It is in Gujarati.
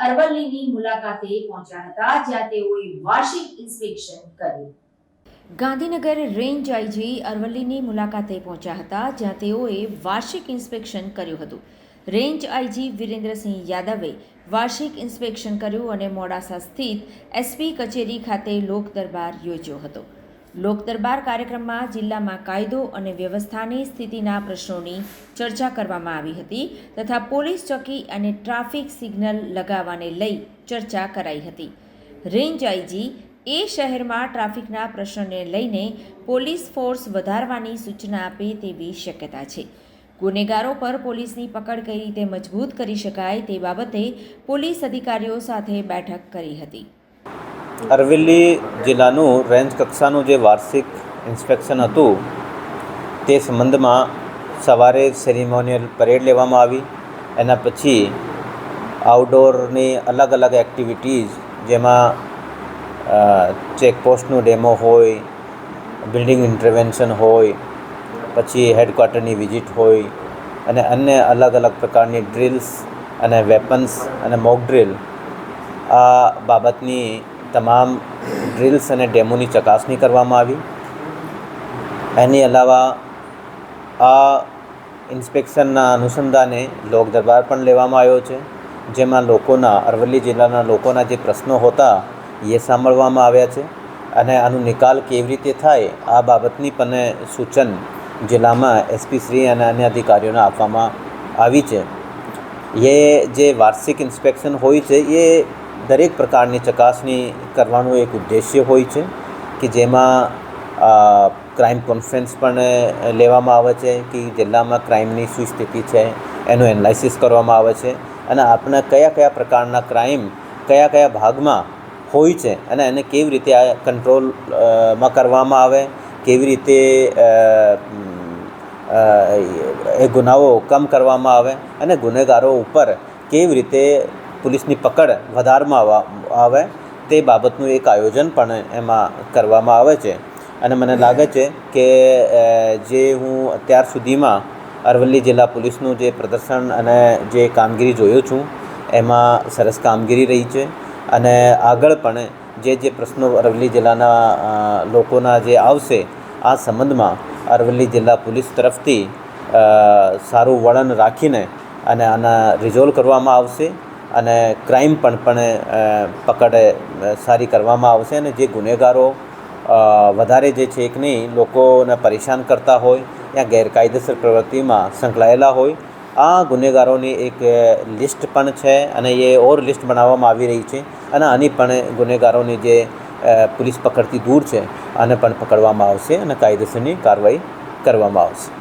અરવલ્લીની મુલાકાતે પહોંચ્યા હતા, જ્યાં તેઓએ વાર્ષિક ઇન્સ્પેક્શન કર્યું. ગાંધીનગર રેન્જ આઈજી અરવલ્લીની મુલાકાતે પહોંચ્યા હતા, જ્યાં તેઓએ વાર્ષિક ઇન્સ્પેક્શન કર્યું હતું. રેન્જ આઈજી વિરેન્દ્રસિંહ યાદવે વાર્ષિક ઇન્સ્પેક્શન કર્યું અને મોડાસા સ્થિત એસપી કચેરી ખાતે લોક દરબાર યોજ્યો હતો. લોક દરબાર કાર્યક્રમમાં જિલ્લામાં કાયદો અને વ્યવસ્થાની સ્થિતિના પ્રશ્નોની ચર્ચા કરવામાં આવી હતી તથા પોલીસ ચોકી અને ટ્રાફિક સિગ્નલ લગાવવાને લઈ ચર્ચા કરાઈ હતી. રેન્જ આઈજી એ શહેરમાં ટ્રાફિકના પ્રશ્નને લઈને પોલીસ ફોર્સ વધારવાની સૂચના આપે તેવી શક્યતા છે. ગુનેગારો પર પોલીસની પકડ કઈ રીતે મજબૂત કરી શકાય તે બાબતે પોલીસ અધિકારીઓ સાથે બેઠક કરી હતી. અરવલ્લી જિલ્લાનું રેન્જ કક્ષાનું જે વાર્ષિક ઇન્સ્પેક્શન હતું, તે સંબંધમાં સવારે સેરિમોનિયલ પરેડ લેવામાં આવી. એના પછી આઉટડોરની અલગ અલગ એક્ટિવિટીઝ, જેમાં ચેકપોસ્ટનું ડેમો હોય, બિલ્ડિંગ ઇન્ટરવેન્શન હોય, પછી હેડક્વાર્ટરની વિઝિટ હોય, અને અન્ય અલગ અલગ પ્રકારની ડ્રિલ્સ અને વેપન્સ અને મોક ડ્રિલ આ બાબતની તમામ ડ્રિલ્સ અને ડેમોની ચકાસણી કરવામાં આવી. એની અલાવા આ ઇન્સ્પેક્શનના અનુસંધાને લોક દરબાર પણ લેવામાં આવ્યો છે, જેમાં લોકોના, અરવલ્લી જિલ્લાના લોકોના જે પ્રશ્નો હતા એ સાંભળવામાં આવ્યા છે અને આનો નિકાલ કેવી રીતે થાય આ બાબતની પણ સૂચન જિલ્લામાં એસપી શ્રી અને અન્ય અધિકારીઓને આપવામાં આવી છે. એ જે વાર્ષિક ઇન્સ્પેક્શન હોય છે, એ દરેક પ્રકારની ચકાસણી કરવાનું એક ઉદ્દેશ્ય હોય છે કે જેમાં ક્રાઇમ કોન્ફરન્સ પણ લેવામાં આવે છે કે જિલ્લામાં ક્રાઇમની શું સ્થિતિ છે એનું એનાલિસિસ કરવામાં આવે છે અને આપણા કયા કયા પ્રકારના ક્રાઇમ કયા કયા ભાગમાં હોય છે અને એને કેવી રીતે આ કંટ્રોલમાં કરવામાં આવે, કેવી રીતે એ ગુનાઓ કમ કરવામાં આવે અને ગુનેગારો ઉપર કેવી રીતે પોલીસની પકડ વધારવામાં આવે તે બાબતનું એક આયોજન પણ એમાં કરવામાં આવે છે. અને મને લાગે છે કે જે હું અત્યાર સુધીમાં અરવલ્લી જિલ્લા પોલીસનું જે પ્રદર્શન અને જે કામગીરી જોયો છું, એમાં સરસ કામગીરી રહી છે. અને આગળ પણ જે જે પ્રશ્નો અરવલ્લી જિલ્લાના લોકોના જે આવશે, આ સંબંધમાં અરવલ્લી જિલ્લા પોલીસ તરફથી સારું વળણ રાખીને અને આના રિઝોલ્વ કરવામાં આવશે. અને ક્રાઇમ પણ પણ પકડ સારી કરવામાં આવશે અને જે ગુનેગારો વધારે જે છે કે નહીં, લોકોને પરેશાન કરતા હોય, યા ગેરકાયદેસર પ્રવૃત્તિમાં સંકળાયેલા હોય, આ ગુનેગારોની એક લિસ્ટ પણ છે અને એ ઓર લિસ્ટ બનાવવામાં આવી રહી છે અને આની પણ ગુનેગારોની જે પોલીસ પકડથી દૂર છે, આને પણ પકડવામાં આવશે અને કાયદેસરની કાર્યવાહી કરવામાં આવશે.